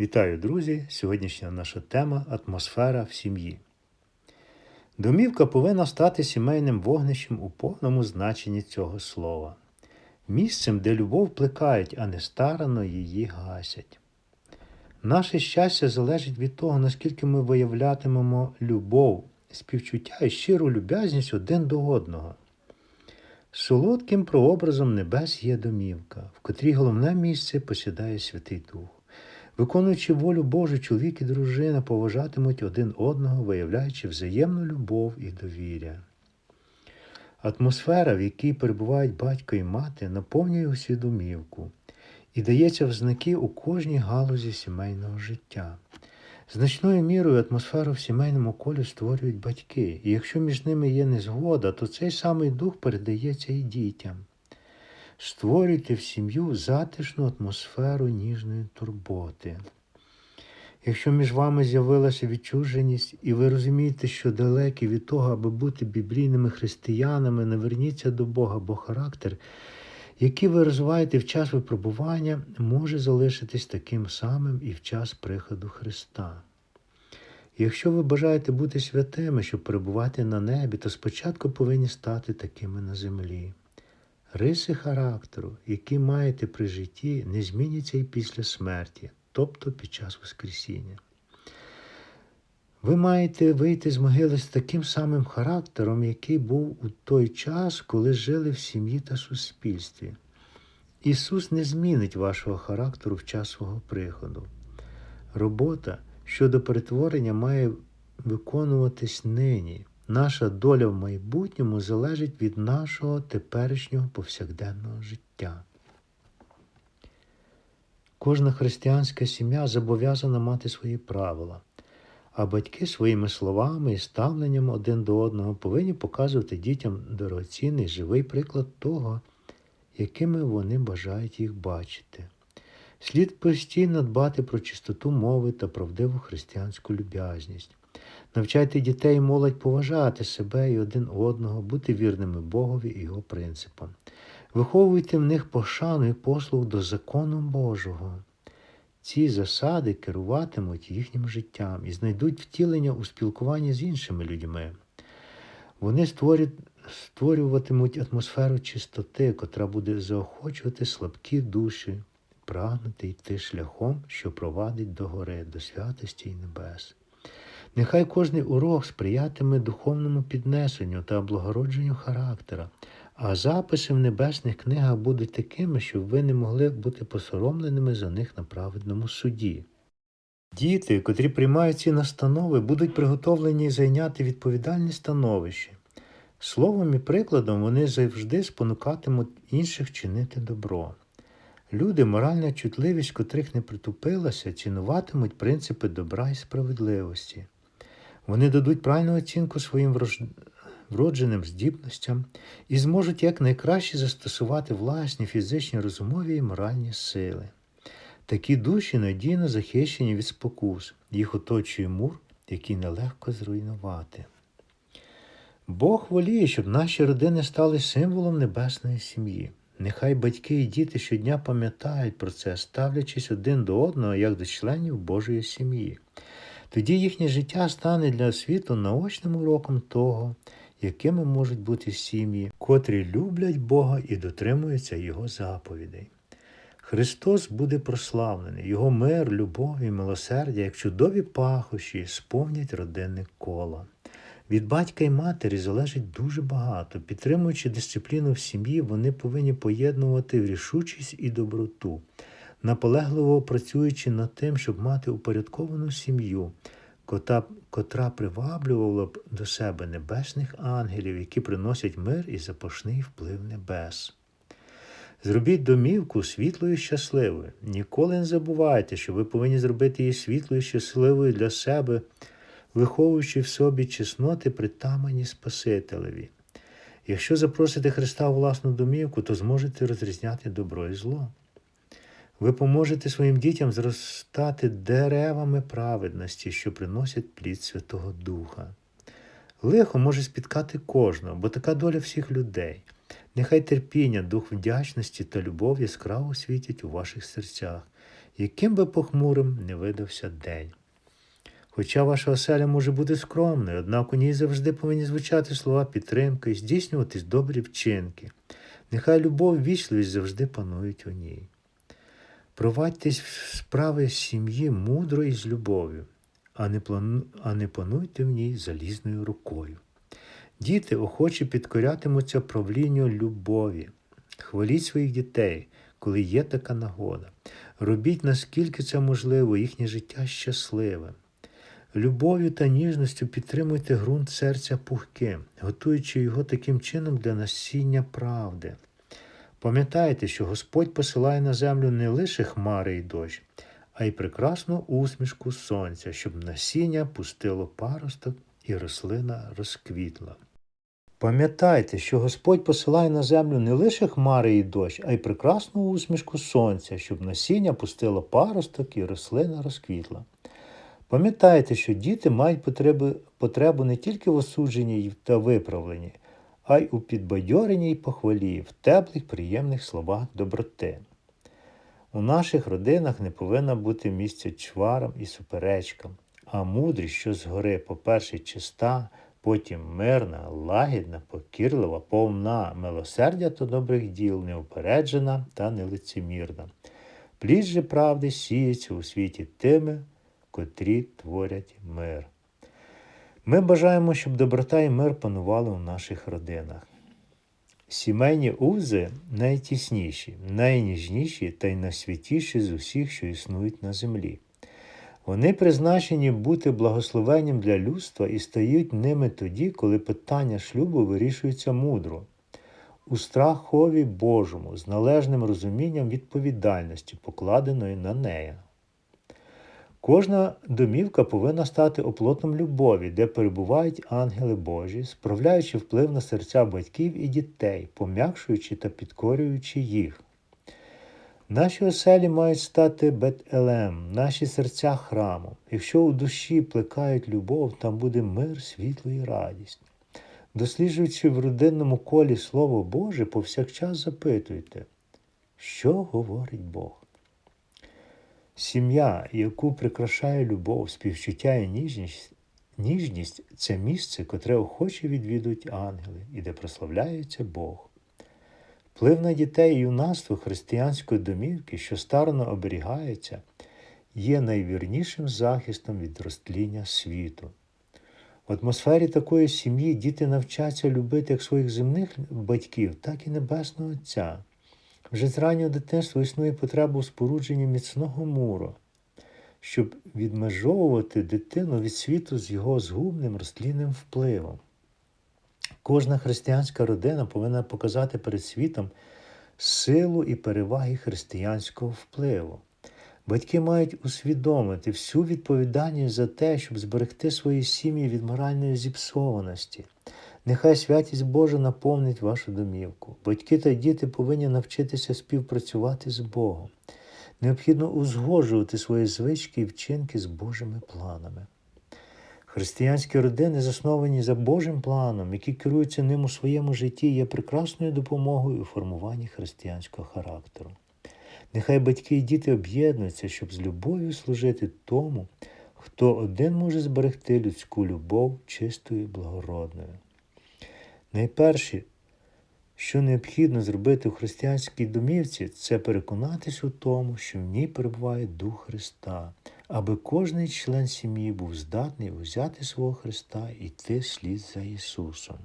Вітаю, друзі! Сьогоднішня наша тема атмосфера в сім'ї. Домівка повинна стати сімейним вогнищем у повному значенні цього слова, місцем, де любов плекають, а не старано її гасять. Наше щастя залежить від того, наскільки ми виявлятимемо любов, співчуття і щиру люб'язність один до одного. Солодким прообразом небес є домівка, в котрій головне місце посідає Святий Дух. Виконуючи волю Божу, чоловік і дружина поважатимуть один одного, виявляючи взаємну любов і довір'я. Атмосфера, в якій перебувають батько і мати, наповнює усю домівку і дається в знаки у кожній галузі сімейного життя. Значною мірою атмосферу в сімейному колі створюють батьки, і якщо між ними є незгода, то цей самий дух передається і дітям. Створюйте в сім'ю затишну атмосферу ніжної турботи. Якщо між вами з'явилася відчуженість, і ви розумієте, що далекі від того, аби бути біблійними християнами, не верніться до Бога, бо характер, який ви розвиваєте в час випробування, може залишитись таким самим і в час приходу Христа. Якщо ви бажаєте бути святими, щоб перебувати на небі, то спочатку повинні стати такими на землі. Риси характеру, які маєте при житті, не зміняться і після смерті, тобто під час Воскресіння. Ви маєте вийти з могили з таким самим характером, який був у той час, коли жили в сім'ї та суспільстві. Ісус не змінить вашого характеру в час свого приходу. Робота щодо перетворення має виконуватись нині. Наша доля в майбутньому залежить від нашого теперішнього повсякденного життя. Кожна християнська сім'я зобов'язана мати свої правила, а батьки своїми словами і ставленням один до одного повинні показувати дітям дорогоцінний живий приклад того, якими вони бажають їх бачити. Слід постійно дбати про чистоту мови та правдиву християнську люб'язність. Навчайте дітей і молодь поважати себе і один одного, бути вірними Богові і його принципам. Виховуйте в них пошану і послуг до закону Божого. Ці засади керуватимуть їхнім життям і знайдуть втілення у спілкуванні з іншими людьми. Вони створюватимуть атмосферу чистоти, котра буде заохочувати слабкі душі, прагнути йти шляхом, що провадить до гори, до святості й небес. Нехай кожний урок сприятиме духовному піднесенню та облагородженню характера, а записи в небесних книгах будуть такими, щоб ви не могли бути посоромленими за них на праведному суді. Діти, котрі приймають ці настанови, будуть приготовлені зайняти відповідальні становище. Словом і прикладом вони завжди спонукатимуть інших чинити добро. Люди, моральна чутливість, котрих не притупилася, цінуватимуть принципи добра і справедливості. Вони дадуть правильну оцінку своїм вродженим здібностям і зможуть якнайкраще застосувати власні фізичні, розумові і моральні сили. Такі душі надійно захищені від спокус, їх оточує мур, який нелегко зруйнувати. Бог воліє, щоб наші родини стали символом небесної сім'ї. Нехай батьки і діти щодня пам'ятають про це, ставлячись один до одного як до членів Божої сім'ї. Тоді їхнє життя стане для світу наочним уроком того, якими можуть бути сім'ї, котрі люблять Бога і дотримуються Його заповідей. Христос буде прославлений, Його мир, любов і милосердя, як чудові пахощі, сповнять родинне коло. Від батька і матері залежить дуже багато. Підтримуючи дисципліну в сім'ї, вони повинні поєднувати рішучість і доброту, наполегливо працюючи над тим, щоб мати упорядковану сім'ю, котра, котра приваблювала б до себе небесних ангелів, які приносять мир і запашний вплив небес. Зробіть домівку світлою і щасливою. Ніколи не забувайте, що ви повинні зробити її світлою і щасливою для себе виховуючи в собі чесноти, притамані Спасителеві. Якщо запросите Христа у власну домівку, то зможете розрізняти добро і зло. Ви поможете своїм дітям зростати деревами праведності, що приносять плід Святого Духа. Лихо може спіткати кожного, бо така доля всіх людей. Нехай терпіння, дух вдячності та любов яскраво світять у ваших серцях, яким би похмурим не видався день. Хоча ваша оселя може бути скромною, однак у ній завжди повинні звучати слова підтримки і здійснюватись добрі вчинки. Нехай любов і вічливість завжди панують у ній. Провадьтесь в справи сім'ї мудро і з любов'ю, а не, плану... а не пануйте в ній залізною рукою. Діти охоче підкорятимуться правлінню любові. Хваліть своїх дітей, коли є така нагода. Робіть, наскільки це можливо, їхнє життя щасливе. Любов'ю та ніжністю підтримуйте ґрунт серця пухким, готуючи його таким чином для насіння правди. Пам'ятайте, що Господь посилає на землю не лише хмари і дощ, а й прекрасну усмішку сонця, щоб насіння пустило паросток і рослина розквітла. Пам'ятайте, що Господь посилає на землю не лише хмари і дощ, а й прекрасну усмішку сонця, щоб насіння пустило паросток і рослина розквітла. Пам'ятайте, що діти мають потреби, потребу не тільки в осудженні та виправленні, а й у підбадьоренні й похвалі, в теплих, приємних словах доброти. У наших родинах не повинно бути місця чварам і суперечкам, а мудрість, що згори, по-перше, чиста, потім мирна, лагідна, покірлива, повна милосердя та добрих діл, неупереджена та нелицемірна. Плід же правди сіється у світі тими, котрі творять мир. Ми бажаємо, щоб доброта і мир панували у наших родинах. Сімейні узи найтісніші, найніжніші та й найсвятіші з усіх, що існують на землі. Вони призначені бути благословенням для людства і стають ними тоді, коли питання шлюбу вирішується мудро, у страхові Божому, з належним розумінням відповідальності, покладеної на неї. Кожна домівка повинна стати оплотом любові, де перебувають ангели Божі, справляючи вплив на серця батьків і дітей, пом'якшуючи та підкорюючи їх. Наші оселі мають стати Бет-Елем, наші серця храмом. Якщо у душі плекають любов, там буде мир, світло і радість. Досліджуючи в родинному колі Слово Боже, повсякчас запитуйте, що говорить Бог. Сім'я, яку прикрашає любов, співчуття і ніжність, ніжність це місце, котре охоче відвідують ангели і де прославляється Бог. Вплив на дітей і юнацтво християнської домівки, що старано оберігається, є найвірнішим захистом від розтління світу. В атмосфері такої сім'ї діти навчаться любити як своїх земних батьків, так і Небесного Отця. Вже з раннього дитинства існує потреба у спорудженні міцного муру, щоб відмежовувати дитину від світу з його згубним розтлінним впливом. Кожна християнська родина повинна показати перед світом силу і переваги християнського впливу. Батьки мають усвідомити всю відповідальність за те, щоб зберегти свої сім'ї від моральної зіпсованості. Нехай святість Божа наповнить вашу домівку. Батьки та діти повинні навчитися співпрацювати з Богом. Необхідно узгоджувати свої звички і вчинки з Божими планами. Християнські родини, засновані за Божим планом, які керуються ним у своєму житті, є прекрасною допомогою у формуванні християнського характеру. Нехай батьки і діти об'єднуються, щоб з любов'ю служити тому, хто один може зберегти людську любов чистою і благородною. Найперше, що необхідно зробити в християнській домівці, це переконатись у тому, що в ній перебуває Дух Христа, аби кожний член сім'ї був здатний взяти свого Христа і йти слід за Ісусом.